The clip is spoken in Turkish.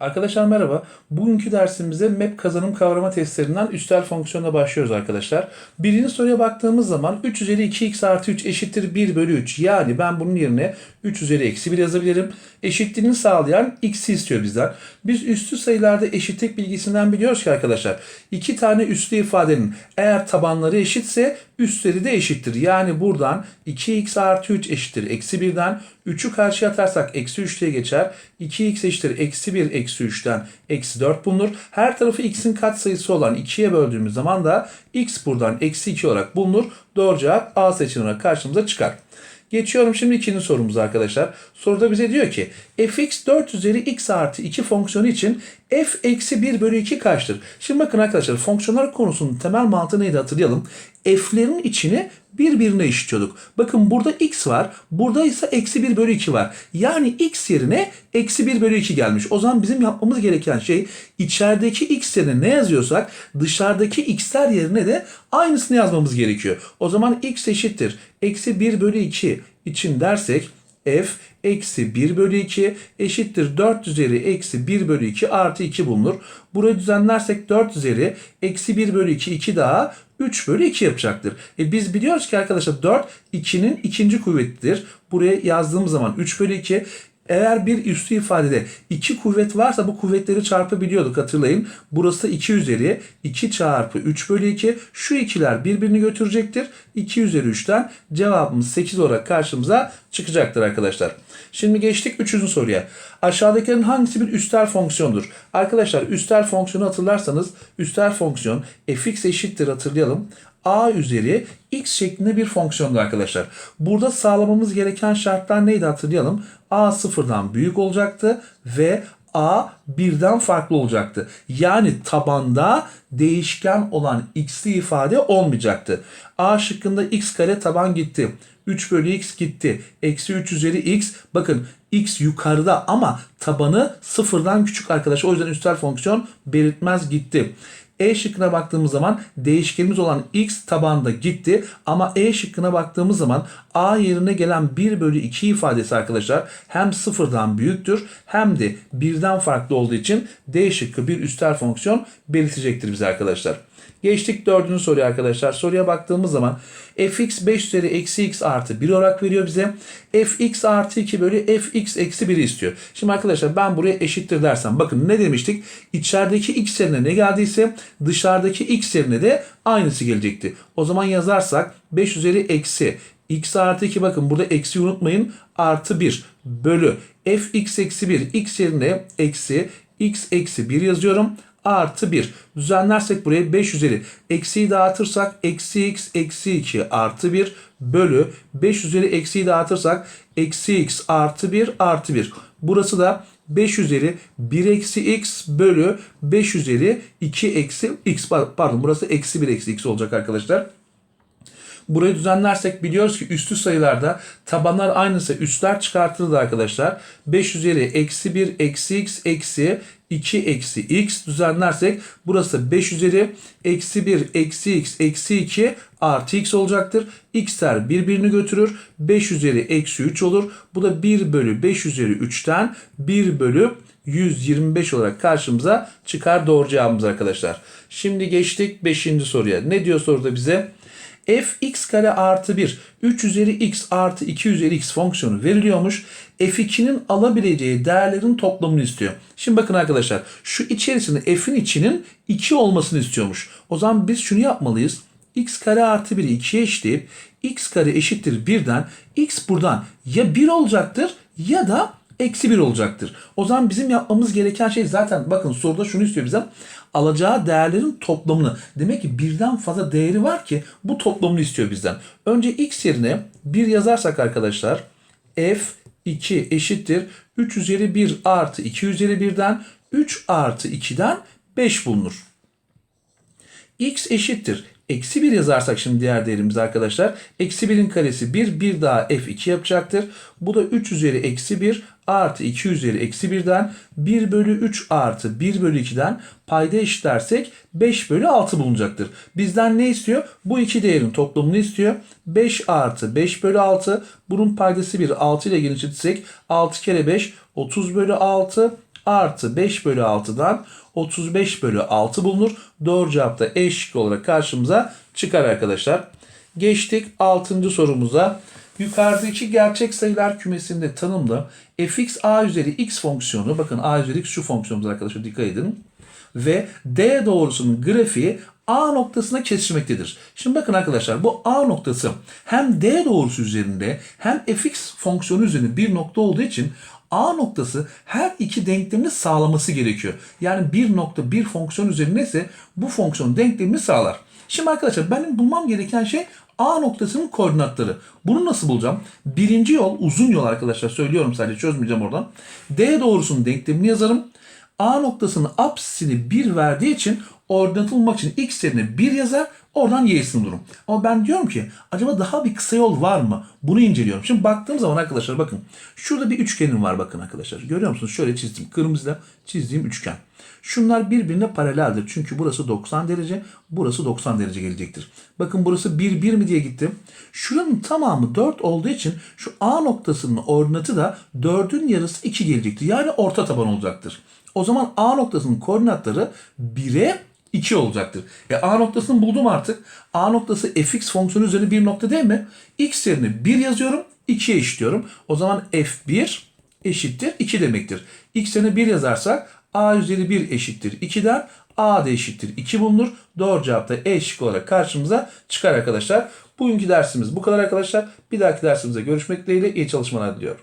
Arkadaşlar merhaba. Bugünkü dersimizde map kazanım kavrama testlerinden üstel fonksiyonla başlıyoruz arkadaşlar. Birinci soruya baktığımız zaman 3 üzeri 2x artı 3 eşittir 1 bölü 3. Yani ben bunun yerine 3 üzeri eksi 1 yazabilirim. Eşitliğini sağlayan x'i istiyor bizden. Biz üstü sayılarda eşitlik bilgisinden biliyoruz ki arkadaşlar. iki tane üslü ifadenin eğer tabanları eşitse üstleri de eşittir. Yani buradan 2x artı 3 eşittir eksi 1'den 3'ü karşıya atarsak eksi 3 diye geçer. 2x eşittir eksi 1 eksi 3'ten eksi 4 bulunur. Her tarafı x'in katsayısı olan 2'ye böldüğümüz zaman da x buradan eksi 2 olarak bulunur. Doğru cevap A seçeneği karşımıza çıkar. Geçiyorum şimdi ikinci sorumuza arkadaşlar. Soruda bize diyor ki fx 4 üzeri x artı 2 fonksiyonu için f eksi 1 bölü 2 kaçtır? Şimdi bakın arkadaşlar fonksiyonlar konusunun temel mantığı neydi hatırlayalım. f'lerin içini birbirine eşitiyorduk. Bakın burada x var. Burada ise eksi 1 bölü 2 var. Yani x yerine eksi 1 bölü 2 gelmiş. O zaman bizim yapmamız gereken şey içerideki x yerine ne yazıyorsak dışarıdaki x'ler yerine de aynısını yazmamız gerekiyor. O zaman x eşittir. Eksi 1 bölü 2 için dersek f eksi 1 bölü 2 eşittir 4 üzeri eksi 1 bölü 2 artı 2 bulunur. Burayı düzenlersek 4 üzeri eksi 1 bölü 2 2 daha 3 bölü 2 yapacaktır. E biz biliyoruz ki arkadaşlar 4 2'nin ikinci kuvvetidir. Buraya yazdığımız zaman 3 bölü 2 eğer bir üstü ifadede iki kuvvet varsa bu kuvvetleri çarpabiliyorduk hatırlayın. Burası 2 üzeri 2 çarpı 3 bölü 2. Şu ikiler birbirini götürecektir. 2 üzeri 3'ten cevabımız 8 olarak karşımıza çıkacaktır arkadaşlar. Şimdi geçtik 3. soruya. Aşağıdakilerin hangisi bir üstel fonksiyondur? Arkadaşlar üstel fonksiyonu hatırlarsanız üstel fonksiyon fx eşittir hatırlayalım a üzeri x şeklinde bir fonksiyondu arkadaşlar. Burada sağlamamız gereken şartlar neydi hatırlayalım. a sıfırdan büyük olacaktı ve a birden farklı olacaktı. Yani tabanda değişken olan x'li ifade olmayacaktı. a şıkkında x kare taban gitti. 3 bölü x gitti. Eksi 3 üzeri x. Bakın x yukarıda ama tabanı sıfırdan küçük arkadaşlar. O yüzden üstel fonksiyon belirtmez gitti. E şıkkına baktığımız zaman değişkenimiz olan x tabanda gitti. Ama E şıkkına baktığımız zaman A yerine gelen 1 bölü 2 ifadesi arkadaşlar hem sıfırdan büyüktür hem de birden farklı olduğu için D şıkkı bir üstel fonksiyon belirtecektir bize arkadaşlar. Geçtik dördüncü soruya arkadaşlar. Soruya baktığımız zaman fx 5 üzeri eksi x artı 1 olarak veriyor bize. fx artı 2 bölü fx eksi 1'i istiyor. Şimdi arkadaşlar ben buraya eşittir dersem bakın ne demiştik? İçerideki x yerine ne geldiyse dışarıdaki x yerine de aynısı gelecekti. O zaman yazarsak 5 üzeri eksi x artı 2 bakın burada eksi unutmayın. Artı 1 bölü fx eksi 1 x yerine eksi x eksi 1 yazıyorum. Artı 1. Düzenlersek buraya 5 üzeri. Eksiyi dağıtırsak eksi x eksi 2 artı 1 bölü 5 üzeri. Eksiyi dağıtırsak eksi x artı 1 artı 1. Burası da 5 üzeri. 1 eksi x bölü 5 üzeri 2 eksi x. Pardon burası eksi 1 eksi x olacak arkadaşlar. Burayı düzenlersek biliyoruz ki üstü sayılarda tabanlar aynısı üstler çıkartıldı arkadaşlar. 5 üzeri eksi 1 eksi x eksi 2 eksi x düzenlersek burası 5 üzeri eksi 1 eksi x eksi 2 artı x olacaktır. x'ler birbirini götürür. 5 üzeri eksi 3 olur. Bu da 1 bölü 5 üzeri 3'ten 1 bölü 125 olarak karşımıza çıkar doğru cevabımız arkadaşlar. Şimdi geçtik 5. soruya. Ne diyor soruda bize? Fx kare artı 1 3 üzeri x artı 2 üzeri x fonksiyonu veriliyormuş. f2'nin alabileceği değerlerin toplamını istiyor. Şimdi bakın arkadaşlar şu içerisinde f'in içinin 2 olmasını istiyormuş. O zaman biz şunu yapmalıyız. x kare artı 1'i 2'ye eşitleyip x kare eşittir 1'den x buradan ya 1 olacaktır ya da eksi 1 olacaktır. O zaman bizim yapmamız gereken şey zaten bakın soruda şunu istiyor bizden. Alacağı değerlerin toplamını. Demek ki birden fazla değeri var ki bu toplamını istiyor bizden. Önce x yerine 1 yazarsak arkadaşlar f2 eşittir 3 üzeri 1 artı 2 üzeri 1'den 3 artı 2'den 5 bulunur. x eşittir. Eksi 1 yazarsak şimdi diğer değerimiz arkadaşlar. Eksi 1'in karesi 1. 1 daha f2 yapacaktır. Bu da 3 üzeri eksi 1 artı 2 üzeri eksi 1'den 1 bölü 3 artı 1 bölü 2'den payda eşitlersek 5 bölü 6 bulunacaktır. Bizden ne istiyor? Bu iki değerin toplamını istiyor. 5 artı 5 bölü 6. Bunun paydası 1. 6 ile genişletirsek 6 kere 5 30 bölü 6 artı 5 bölü 6'dan 35 bölü 6 bulunur. Doğru cevap da E şıkkı olarak karşımıza çıkar arkadaşlar. Geçtik 6. sorumuza. Yukarıdaki gerçek sayılar kümesinde tanımlı fx a üzeri x fonksiyonu bakın a üzeri x şu fonksiyonumuz arkadaşlar dikkat edin ve d doğrusunun grafiği A noktasına kesişmektedir. Şimdi bakın arkadaşlar bu A noktası hem D doğrusu üzerinde hem fx fonksiyonu üzerinde bir nokta olduğu için A noktası her iki denklemini sağlaması gerekiyor. Yani bir nokta bir fonksiyon üzerinde ise bu fonksiyon denklemini sağlar. Şimdi arkadaşlar benim bulmam gereken şey A noktasının koordinatları. Bunu nasıl bulacağım? Birinci yol uzun yol arkadaşlar söylüyorum sadece çözmeyeceğim oradan. D doğrusunun denklemini yazarım. A noktasının apsisini 1 verdiği için ordinatı bulmak için x yerine 1 yazar oradan y'sini bulurum. Ama ben diyorum ki acaba daha bir kısa yol var mı? Bunu inceliyorum. Şimdi baktığım zaman arkadaşlar bakın. Şurada bir üçgenim var bakın arkadaşlar. Görüyor musunuz? Şöyle çizdim. Kırmızıyla çizdiğim üçgen. Şunlar birbirine paraleldir. Çünkü burası 90 derece, burası 90 derece gelecektir. Bakın burası 1, 1 mi diye gittim. Şuranın tamamı 4 olduğu için şu A noktasının ordinatı da 4'ün yarısı 2 gelecektir. Yani orta taban olacaktır. O zaman A noktasının koordinatları 1'e 2 olacaktır. E A noktasını buldum artık. A noktası fx fonksiyonu üzerinde bir nokta değil mi? X yerine 1 yazıyorum, 2'ye eşitliyorum. O zaman f1 eşittir 2 demektir. X yerine 1 yazarsak A üzeri 1 eşittir 2'den A da eşittir 2 bulunur. Doğru cevap da E şıkkı olarak karşımıza çıkar arkadaşlar. Bugünkü dersimiz bu kadar arkadaşlar. Bir dahaki dersimizde görüşmek dileğiyle iyi çalışmalar diliyorum.